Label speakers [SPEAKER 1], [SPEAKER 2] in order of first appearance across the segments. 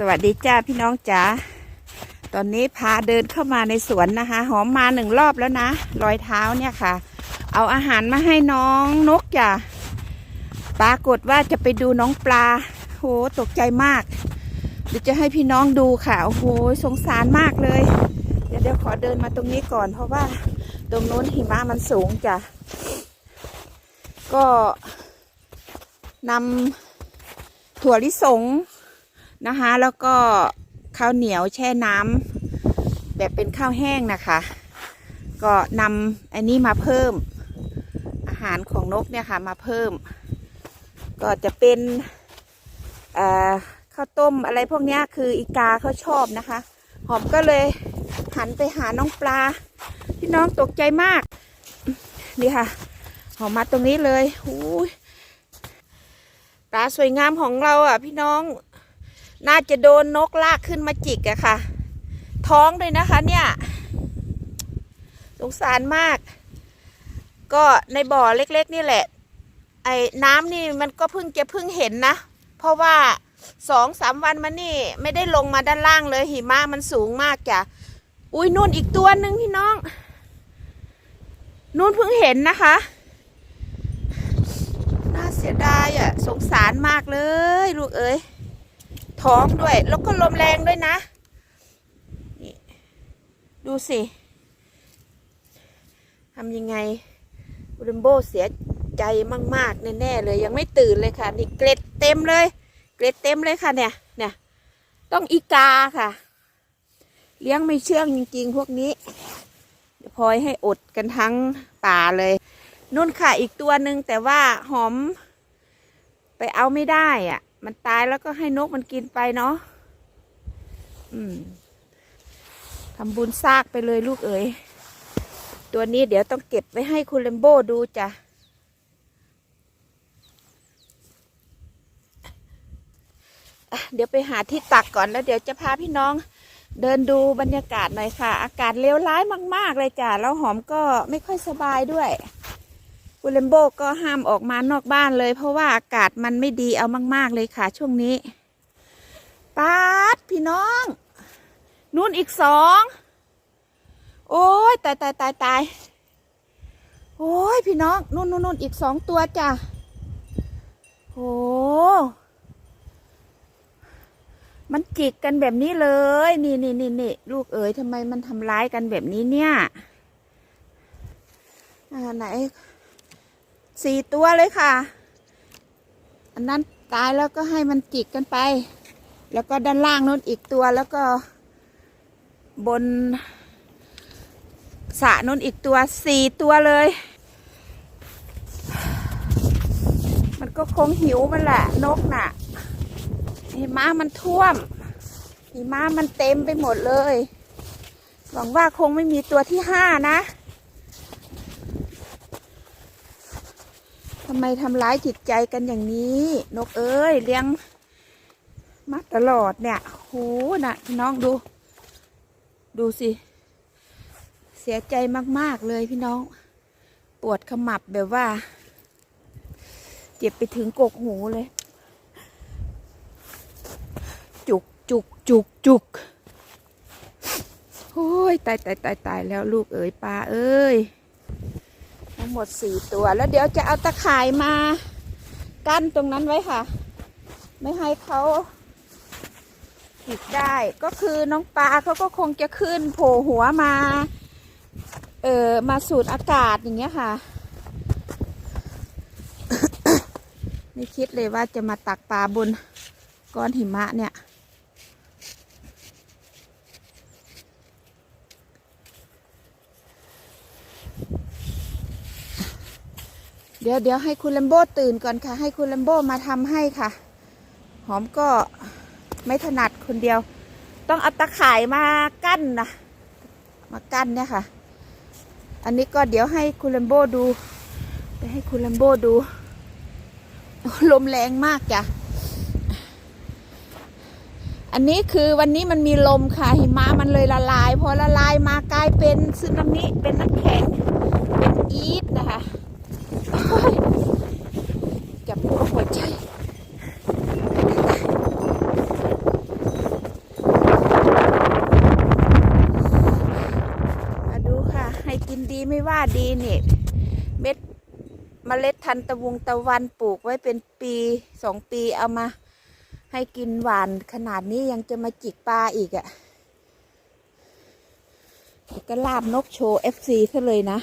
[SPEAKER 1] สวัสดีจ้าพี่น้องจ๋าตอนนี้พาเดินเข้ามาในสวนนะคะ หอมมาหนึ่งรอบแล้วนะ รอยเท้าเนี่ยค่ะ เอาอาหารมาให้น้องนกจ้ะปรากฏว่าจะไปดูน้องปลาโหตกใจมากเดี๋ยวจะให้พี่น้องดูค่ะโอ้โหสงสารมากเลย เดี๋ยวเดี๋ยวขอเดินมาตรงนี้ก่อน เพราะว่าตรงโน้นหิมะมันสูงจ้ะก็นำถั่วลิสง นะคะ แล้วก็ข้าวเหนียวแช่น้ำแบบเป็นข้าวแห้งนะคะ ก็นำอันนี้มาเพิ่มอาหารของนกเนี่ยค่ะมาเพิ่ม ก็จะเป็นข้าวต้มอะไรพวกนี้คืออีกาเขาชอบนะคะ หอมก็เลยหันไปหาน้องปลาพี่น้องตกใจมากนี่ค่ะ หอมมาตรงนี้เลยหูยปลาสวยงามของเราอะพี่น้อง น่าจะโดนนกลากขึ้นมาจิกอะค่ะ ท้องเลยนะคะเนี่ย สงสารมาก ก็ในบ่อเล็กๆ นี่แหละ ไอ้น้ำนี่มันก็เพิ่งจะเพิ่งเห็นนะ เพราะว่าสองสามวันมานี่ ไม่ได้ลงมาด้านล่างเลยหิมะมันสูงมากจ้ะ อุ้ยนู่นอีกตัวหนึ่งพี่น้องนู่นเพิ่งเห็นนะคะ น่าเสียดายอะสงสารมากเลย ลูกเอ้ย ท้องด้วย แล้วก็ลมแรงด้วยนะ นี่ ดูสิทำยังไงบูมโบเสียใจมาก ๆ แน่ ๆ เลยยังไม่ตื่นเลยค่ะ นี่เกล็ดเต็มเลย เกล็ดเต็มเลยค่ะเนี่ยเนี่ยต้องอีกาค่ะ เลี้ยงไม่เชื่องจริง ๆ พวกนี้เดี๋ยวพลอยให้อดกันทั้งป่าเลยนุ่นค่ะอีกตัวหนึ่งแต่ว่าหอม ไปเอาไม่ได้อะ มันตายแล้วก็ให้นกมันกินไปเนาะอืมทำบุญซากไปเลยลูกเอ๋ยตัวนี้เดี๋ยวต้องเก็บไว้ให้คุณเลมโบ้ดูจ้ะเดี๋ยวไปหาที่ตักก่อนแล้วเดี๋ยวจะพาพี่น้องเดินดูบรรยากาศหน่อยค่ะ อากาศเลวร้ายมาก ๆ เลยจ้ะแล้วหอมก็ไม่ค่อยสบายด้วย เลมโบก็ห้ามออกมานอกบ้านเลย เพราะว่าอากาศมันไม่ดีเอามาก ๆ เลยค่ะ ช่วงนี้ปาดพี่น้อง นู่นอีกสอง โอ้ยตายตายตายตายโอ้ยพี่น้อง นู่นนู่นนู่นอีกสองตัวจ้ะโอ้มันจิกกันแบบนี้เลย นี่นี่นี่นี่ลูกเอ๋ยทำไมมันทำร้ายกันแบบนี้เนี่ยอ่าไหน สี่ตัวเลยค่ะ อันนั้นตายแล้วก็ให้มันจิกกันไป แล้วก็ด้านล่างนู้นอีกตัวแล้วก็ บนสะนู้นอีกตัวสี่ตัวเลย มันก็คงหิวมันแหละนกน่ะหิมะมันท่วมหิมะมันเต็มไปหมดเลย หวังว่าคงไม่มีตัวที่ห้านะ ทำไมทำร้ายจิตใจกันอย่างนี้ นกเอ้ยเลี้ยงมาตลอดเนี่ยโหน่ะพี่น้องดู ดูสิ เสียใจมากๆเลยพี่น้อง ปวดขมับแบบว่า เจ็บไปถึงกกหูเลย จุกจุกจุกจุกโอ้ยตายตายตายตายแล้วลูกเอ๋ยปลาเอ้ย ทั้งหมดสี่ตัว แล้วเดี๋ยวจะเอาตะข่ายมากั้นตรงนั้นไว้ค่ะ ไม่ให้เขาผิดได้ ก็คือน้องปลาเขาก็คงจะขึ้นโผล่หัวมา เออมาสูดอากาศอย่างเงี้ยค่ะ ไม่คิดเลยว่าจะมาตักปลาบนก้อนหิมะเนี่ย ดี๋ยวเดี๋ยวให้คุณแลมโบ้ตื่นก่อนค่ะ ให้คุณแลมโบ้มาทำให้ค่ะ หอมก็ไม่ถนัดคนเดียว ต้องเอาตะข่ายมากั้นนะมากั้นเนี่ยค่ะ อันนี้ก็เดี๋ยวให้คุณแลมโบ้ดู ไปให้คุณแลมโบ้ดู ลมแรงมากจ้ะ อันนี้คือวันนี้มันมีลมค่ะ หิมะมันเลยละลาย พอละลายมากลายเป็นซึนามิเป็นน้ำแข็ง เป็นอีทนะคะ จับหัวใจดูค่ะ ให้กินดีไม่ว่าดีเนี่เม็ดเมล็ดทันตะวงตะวันปลูกไว้เป็นปีสองปีเอามา ให้กินหวานขนาดนี้ยังจะมาจิกปลาอีกอะ่ะก็ลาบนกโชว์เอฟซีซะเลยนะ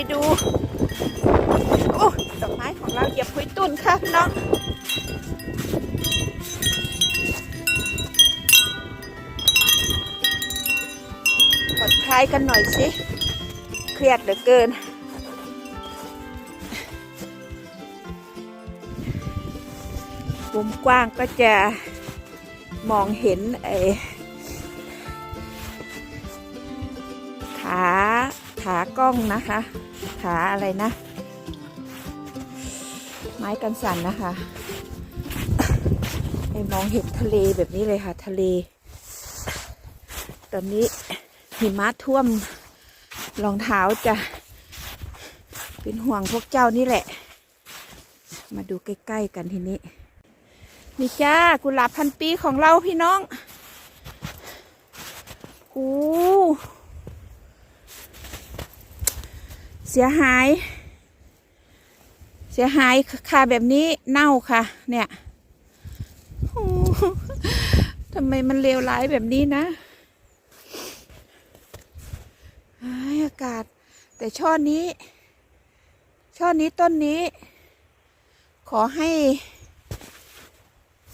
[SPEAKER 1] ไปดู โอ้ดอกไม้ของเราเหยียบคุยตุนค่ะพี่น้องผ่อนคลายกันหน่อยสิ เครียดเหลือเกิน มุมกว้างก็จะมองเห็นไอ้ขาขากล้องนะคะ ขาอะไรนะ ไม้กันสั่นนะคะไอมองเห็นทะเลแบบนี้เลยค่ะ ทะเล ตอนนี้หิมะท่วมรองเท้าจะเป็นห่วงพวกเจ้านี่แหละ มาดูใกล้ ๆ กันทีนี้ นี่จ้ากุหลาบพันปีของเราพี่น้องโอ้ เสียหาย เสียหายค่ะแบบนี้เน่าค่ะ เนี่ยทำไมมันเลวร้ายแบบนี้นะอากาศ แต่ช่อนี้ ช่อนี้ต้นนี้ ขอให้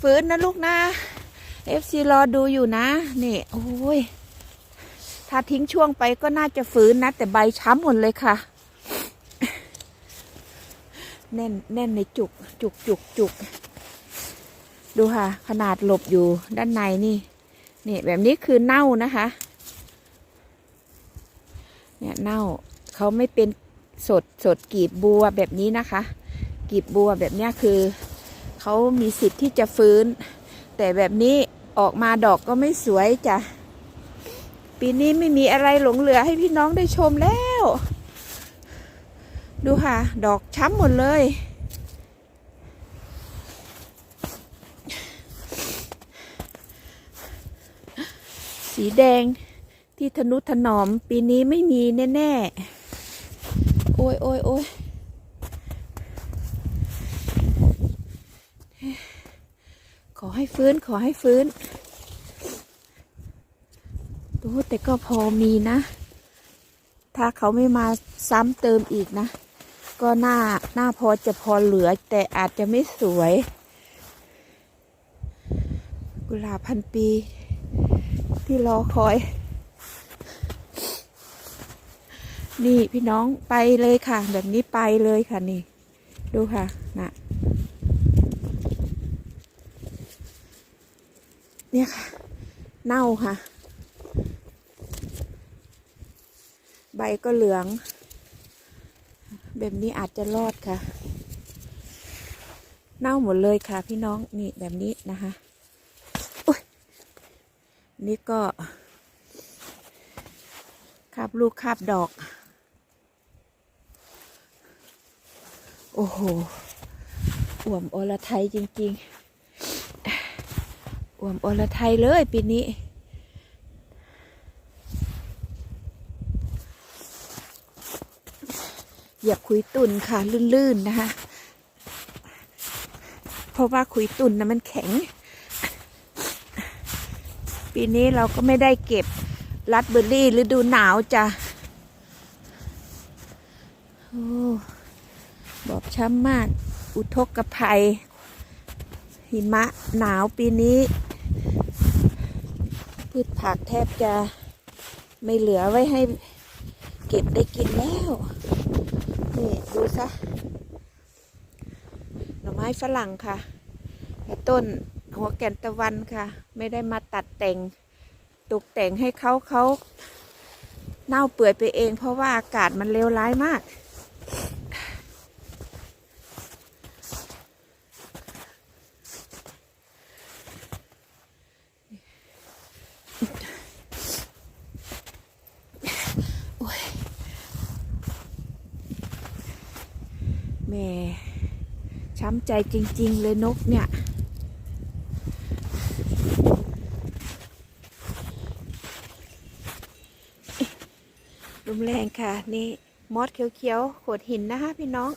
[SPEAKER 1] ฟื้นนะลูกนะ FC รอดูอยู่นะ นี่โอ้ย ถ้าทิ้งช่วงไปก็น่าจะฟื้นนะ แต่ใบช้ำหมดเลยค่ะ แน่นแน่นในจุกจุกจุกจุกดูค่ะ ขนาดหลบอยู่ด้านในนี่นี่แบบนี้คือเน่านะคะ เนี่ยเน่าเขาไม่เป็นสดสดกีบบัวแบบนี้นะคะ กีบบัวแบบนี้คือเขามีสิทธิ์ที่จะฟื้น แต่แบบนี้ออกมาดอกก็ไม่สวยจ้ะปีนี้ไม่มีอะไรหลงเหลือให้พี่น้องได้ชมแล้ว ดูค่ะ ดอกช้ำหมดเลย สีแดงที่ทนุถนอมปีนี้ไม่มีแน่ ๆ โอ้ยโอ้ยโอ้ยขอให้ฟื้นขอให้ฟื้นดูแต่ก็พอมีนะ ถ้าเขาไม่มาซ้ำเติมอีกนะ ก็หน่าหน่าพอจะพอเหลือ แต่อาจจะไม่สวย กุหลาบพันปี ที่รอคอย นี่พี่น้องไปเลยค่ะ แบบนี้ไปเลยค่ะนี่ ดูค่ะน่ะเนี่ยค่ะ เน่าค่ะ ใบก็เหลือง แบบนี้อาจจะรอดค่ะ เน่าหมดเลยค่ะ พี่น้องนี่แบบนี้นะคะอุ๊ยนี่ก็คาบลูกคาบดอก โอ้โหอ่วมอรไทยจริง ๆอ่วมอรไทยเลยปีนี้ อย่าคุยตุนค่ะ ลื่นๆนะคะ เพราะว่าคุยตุนนะมันแข็ง ปีนี้เราก็ไม่ได้เก็บรัดเบอร์รี่ฤดูหนาวจ้ะโอ้บอบช้ำมาก อุทกภัย หิมะหนาวปีนี้ พืชผักแทบจะไม่เหลือไว้ให้เก็บได้กินแล้ว นี่ดูซะ หน่อไม้ฝรั่งค่ะต้นหัวแก่นตะวันค่ะ ไม่ได้มาตัดแต่งตกแต่งให้เขาเขาเน่าเปื่อยไปเอง เพราะว่าอากาศมันเลวร้ายมาก แม่ช้ำใจจริง ๆ เลยนกเนี่ยลมแรงค่ะ นี่ มอสเขียวๆ โขดหินนะคะพี่น้อง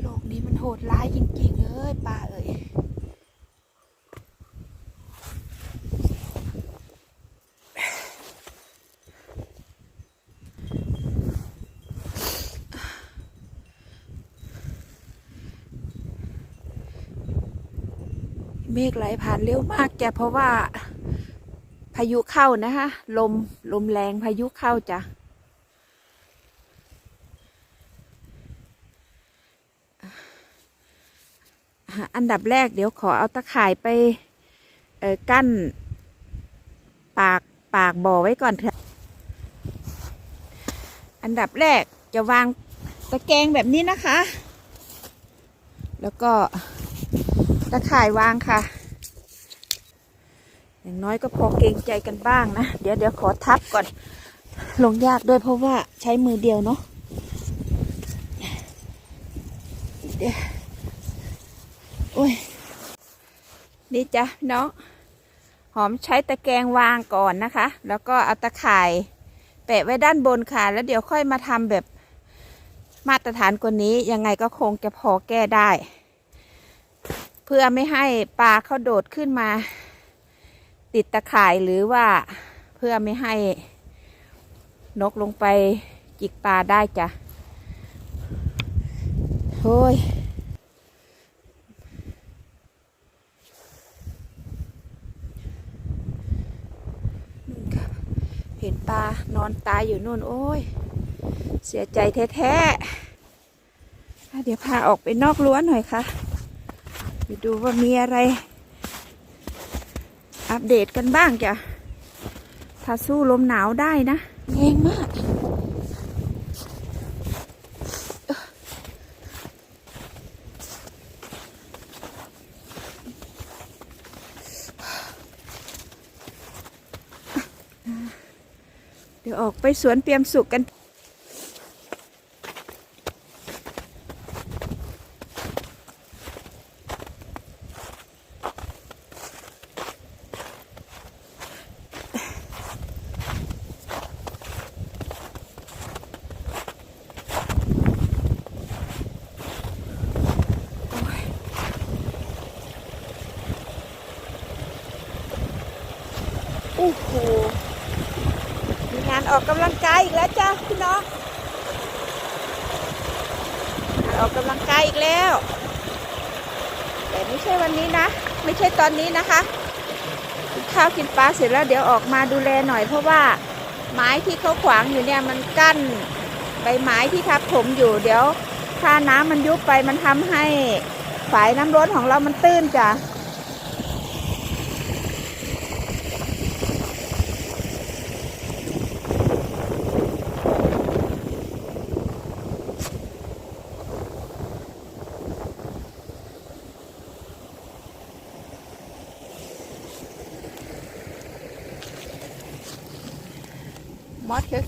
[SPEAKER 1] โลกนี้มันโหดร้ายจริงๆเลยป้าเอ่ย เมฆไหลผ่านเร็วมากจ้ะเพราะว่า พายุเข้านะคะลมลมแรงพายุเข้าจ้ะอันดับแรกเดี๋ยวขอเอาตะข่ายไปกั้น ปากปากบ่อไว้ก่อนเถอะ อันดับแรกจะวางตะแกรงแบบนี้นะคะ แล้วก็ ตะข่ายวางค่ะ อย่างน้อยก็พอเกรงใจกันบ้างนะ เดี๋ยวเดี๋ยวขอทับก่อน ลงยากด้วยเพราะว่าใช้มือเดียวเนาะเดี๋ยวโอ้ย นี่จ้ะพี่น้องหอมใช้ตะแกรงวางก่อนนะคะ แล้วก็เอาตะข่ายแปะไว้ด้านบนค่ะ แล้วเดี๋ยวค่อยมาทำแบบมาตรฐานกว่านี้ ยังไงก็คงจะพอแก้ได้ เพื่อไม่ให้ปลาเขาโดดขึ้นมา ติดตะข่ายหรือว่าเพื่อไม่ให้นกลงไปจิกปลาได้จ้ะโอ้ยเห็นปลานอนตายอยู่นู่น โอ้ย เสียใจแท้ๆ เดี๋ยวพาออกไปนอกรั้วหน่อยค่ะ ไปดูว่ามีอะไร อัปเดตกันบ้างจ้ะถ้าสู้ลมหนาวได้นะแรงมากเดี๋ยวออกไปสวนเปียมสุกกัน โอ้โห มีงานออกกำลังกายอีก แล้วจ้าพี่น้องออกกำลังกายอีกแล้ว แต่ไม่ใช่วันนี้นะ ไม่ใช่ตอนนี้นะคะกินข้าวกินปลาเสร็จแล้วเดี๋ยวออกมาดูแลหน่อยเพราะว่าไม้ที่เขาขวางอยู่เนี่ยมันกั้นใบไม้ที่ทับถมอยู่เดี๋ยวถ้าน้ำมันยุบไปมันทำให้ฝายน้ำร้อนของเรามันตื้นจ้ะ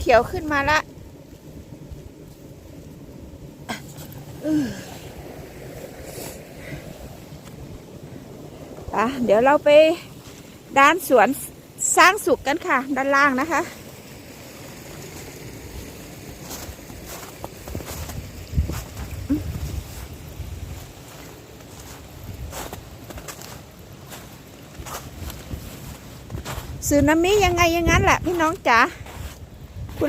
[SPEAKER 1] ขียวขึ้นมาละอืออะเดี๋ยวเราไปด้านสวนสร้างสุขกันค่ะ ด้านล่างนะคะสึนามิยังไงยังงั้นแหละพี่น้องจ๋า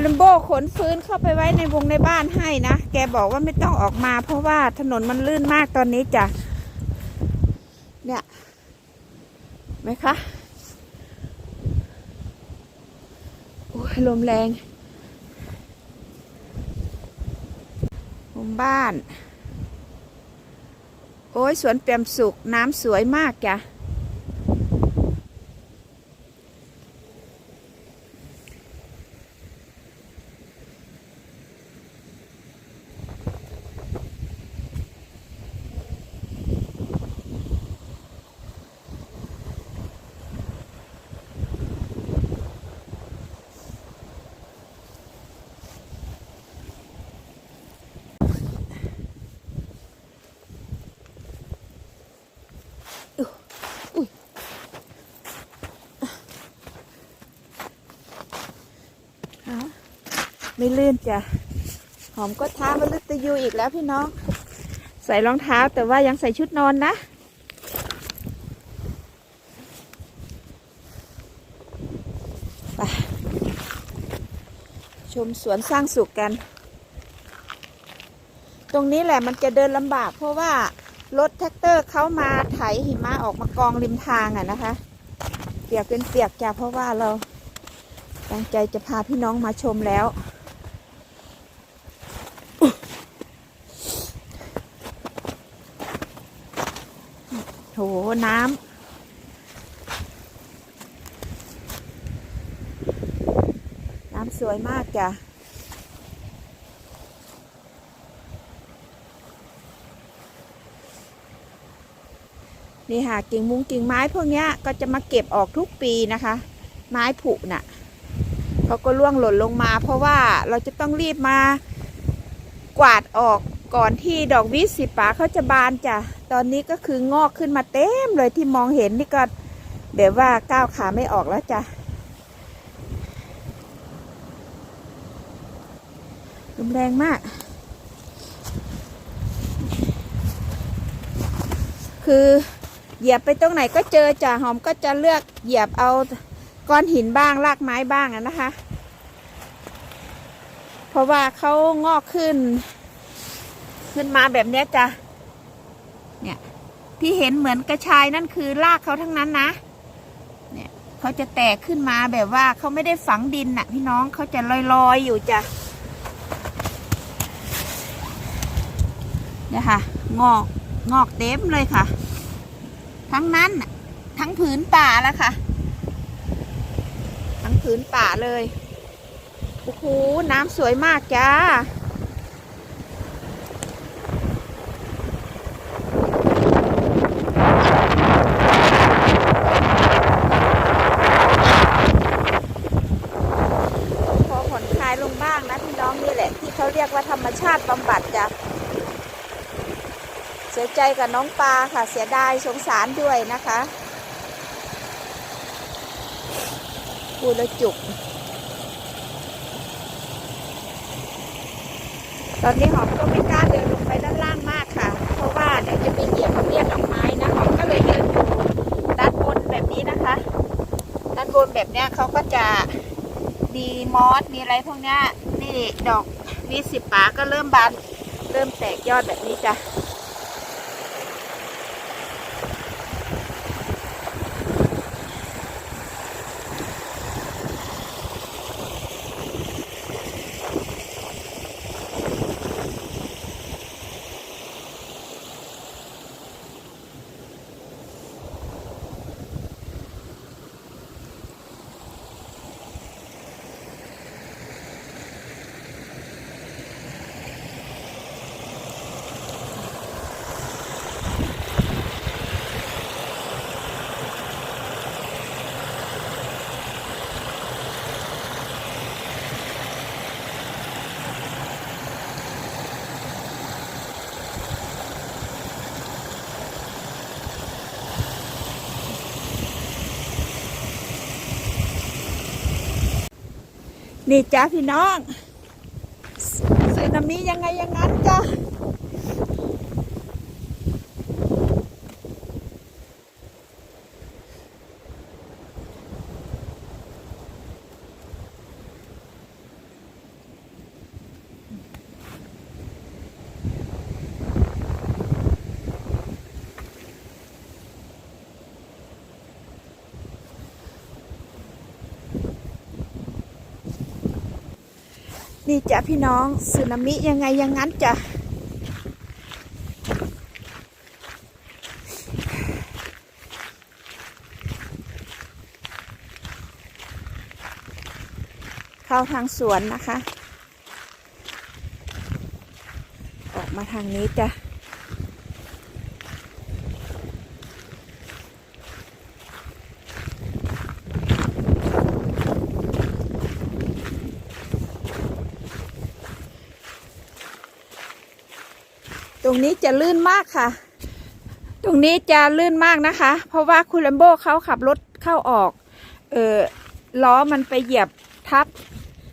[SPEAKER 1] คุณลัมโบขนฟืนเข้าไปไว้ในวงในบ้านให้นะ แกบอกว่าไม่ต้องออกมา เพราะว่าถนนมันลื่นมากตอนนี้จ้ะ เนี่ยไหมคะโอ้ยลมแรงมุมบ้าน โอ้ยสวนเปี่ยมสุขน้ำสวยมากจ้ะ ไม่ลื่นจ้ะ หอมก็ท้ามฤตยูอีกแล้วพี่น้อง ใส่รองเท้าแต่ว่ายังใส่ชุดนอนนะ ไป ชมสวนสร้างสุขกัน ตรงนี้แหละมันจะเดินลำบากเพราะว่ารถแท็กเตอร์เขามาไถหิมะออกมากองริมทางอะนะคะ เปียกเป็นเปียกจ้ะเพราะว่าเราตั้งใจจะพาพี่น้องมาชมแล้ว น้ำน้ำสวยมากจ้ะนี่ค่ะกิ่งมุงกิ่งไม้พวกนี้ก็จะมาเก็บออกทุกปีนะคะ ไม้ผุน่ะเขาก็ร่วงหล่นลงมา เพราะว่าเราจะต้องรีบมากวาดออกก่อนที่ดอกวิสิป่าเขาจะบานจ้ะ ตอนนี้ก็คืองอกขึ้นมาเต็มเลยที่มองเห็นนี่ก็แบบว่าก้าวขาไม่ออกแล้วจ้ะลมแรงมาก คือเหยียบไปตรงไหนก็เจอจ่าหอมก็จะเลือกเหยียบเอาก้อนหินบ้างรากไม้บ้างนะคะ เพราะว่าเขางอกขึ้น ขึ้นมาแบบนี้จ้ะ ที่เห็นเหมือนกระชายนั่นคือรากเขาทั้งนั้นนะ เนี่ยเขาจะแตกขึ้นมาแบบว่าเขาไม่ได้ฝังดินน่ะ พี่น้องเขาจะลอยๆอยู่จ้ะเนี่ยค่ะ งอกงอกเต็มเลยค่ะ ทั้งนั้นทั้งผืนป่าแล้วค่ะ ทั้งผืนป่าเลยโอ้โหน้ำสวยมากจ้า พอผ่อนคลายลงบ้างนะพี่น้องนี่แหละ ที่ เขาเรียกว่าธรรมชาติบำบัดจ้ะเสียใจกับน้องปลาค่ะ เสียดายสงสารด้วยนะคะพูดแล้วจุก ตอนนี้หอมก็ไม่กล้าเดินลงไปด้านล่างมากค่ะ เพราะว่าเดี๋ยวจะไปเหยียบเรียกดอกไม้นะหอมก็เลยเดินอยู่ด้านบนแบบนี้นะคะด้านบนแบบเนี้ยเขาก็จะมีมอสมีอะไรพวกเนี้ยนี่ดอก มีสิบปาก็เริ่มบาน เริ่มแตกยอดแบบนี้จ้ะ นี่จ้าพี่น้องสึนามิยังไงอยังงั้นจ้า นี่จ้ะพี่น้องสึนามิยังไงยังงั้นจ้ะเข้าทางสวนนะคะ ออกมาทางนี้จ้ะ รงนี้จะลื่นมากค่ะ ตรงนี้จะลื่นมากนะคะ เพราะว่าคุณลัมโบเขาขับรถเข้าออก เออล้อมันไปเหยียบทับ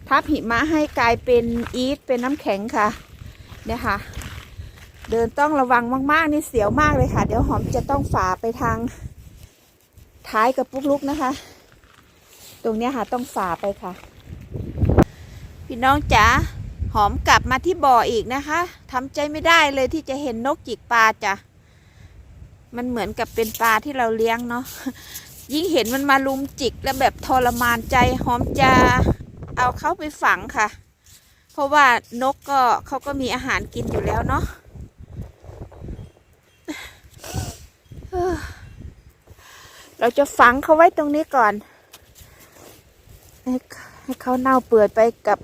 [SPEAKER 1] ทับหิมะให้กลายเป็นอีทเป็นน้ำแข็งค่ะ เนี่ยค่ะ เดินต้องระวังมากๆนี่เสียวมากเลยค่ะ เดี๋ยวหอมจะต้องฝ่าไปทาง ท้ายกับปุ๊กลุกนะคะ ตรงเนี้ยค่ะต้องฝ่าไปค่ะ พี่น้องจ๋า หอมกลับมาที่บ่ออีกนะคะทำใจไม่ได้เลยที่จะเห็นนกจิกปลาจ้ะมันเหมือนกับเป็นปลาที่เราเลี้ยงเนาะยิ่งเห็นมันมาลุมจิกแล้วแบบทรมานใจหอมจะเอาเขาไปฝังค่ะ เพราะว่านกก็เขาก็มีอาหารกินอยู่แล้วเนาะเอ้อเราจะฝังเขาไว้ตรงนี้ก่อน ให้ให้เขาเน่าเปื่อยไปกับ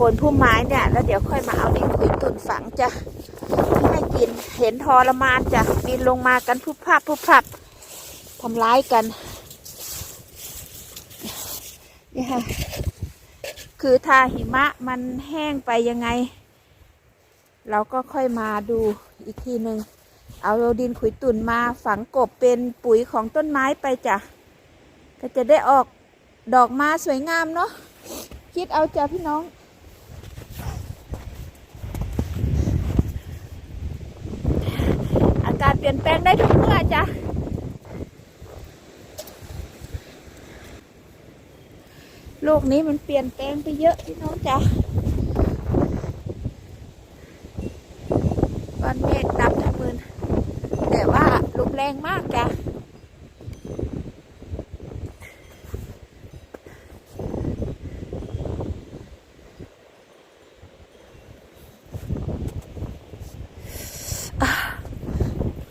[SPEAKER 1] คนพุ่มไม้เนี่ย แล้วเดี๋ยวค่อยมาเอาดินขุยตุ่นฝังจะให้กินเห็นทรมานจะบินลงมากันพุบพับพุบพับทำร้ายกัน นี่ค่ะ คือถ้าหิมะมันแห้งไปยังไง เราก็ค่อยมาดูอีกทีหนึ่งเอาดินขุยตุ่นมาฝังกบเป็นปุ๋ยของต้นไม้ไปจ้ะ ก็จะได้ออกดอกมาสวยงามเนาะคิดเอาจ้ะพี่น้อง อากาศ เปลี่ยนแปลงได้ทุกเมื่อจ้ะโลกนี้มันเปลี่ยนแปลงไปเยอะพี่น้องจ้ะก้อนเมฆดำทั้งมืนแต่ว่าลมแรงมากจ้ะ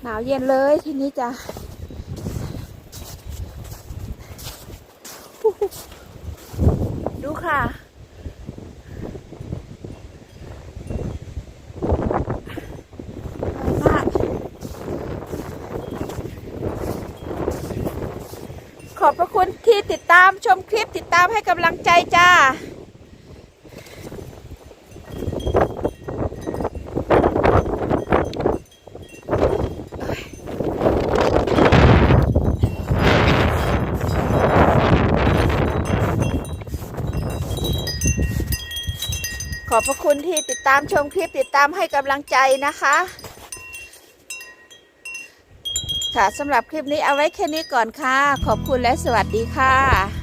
[SPEAKER 1] นาวเย็นเลยทีนี้จ้ะดูค่ะ ขอบพระคุณที่ติดตามชมคลิปติดตามให้กำลังใจจ้า ขอบพระคุณที่ติดตามชมคลิปติดตามให้กำลังใจนะคะ ค่ะสำหรับคลิปนี้เอาไว้แค่นี้ก่อนค่ะ ขอบคุณและสวัสดีค่ะ